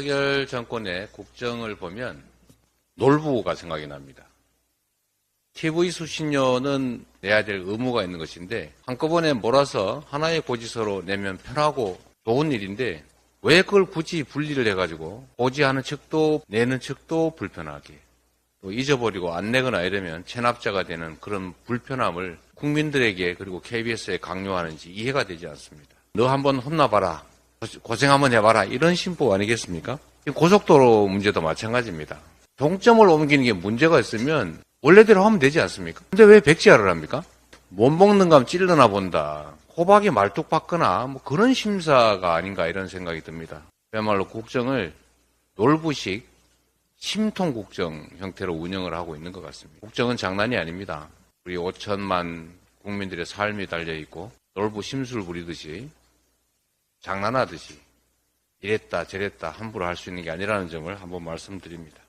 윤석열 정권의 국정을 보면 놀부가 생각이 납니다. TV 수신료는 내야 될 의무가 있는 것인데 한꺼번에 몰아서 하나의 고지서로 내면 편하고 좋은 일인데 왜 그걸 굳이 분리를 해가지고 고지하는 측도 내는 측도 불편하게 또 잊어버리고 안 내거나 이러면 체납자가 되는 그런 불편함을 국민들에게 그리고 KBS에 강요하는지 이해가 되지 않습니다. 너 한번 혼나봐라. 고생 한번 해봐라. 이런 심보 아니겠습니까? 고속도로 문제도 마찬가지입니다. 종점을 옮기는 게 문제가 있으면 원래대로 하면 되지 않습니까? 근데 왜 백지화를 합니까? 못 먹는 감 찔러나 본다. 호박이 말뚝 박거나 뭐 그런 심사가 아닌가 이런 생각이 듭니다. 그야말로 국정을 놀부식 심통 국정 형태로 운영을 하고 있는 것 같습니다. 국정은 장난이 아닙니다. 우리 5천만 국민들의 삶이 달려 있고 놀부 심술 부리듯이 장난하듯이 이랬다 저랬다 함부로 할 수 있는 게 아니라는 점을 한번 말씀드립니다.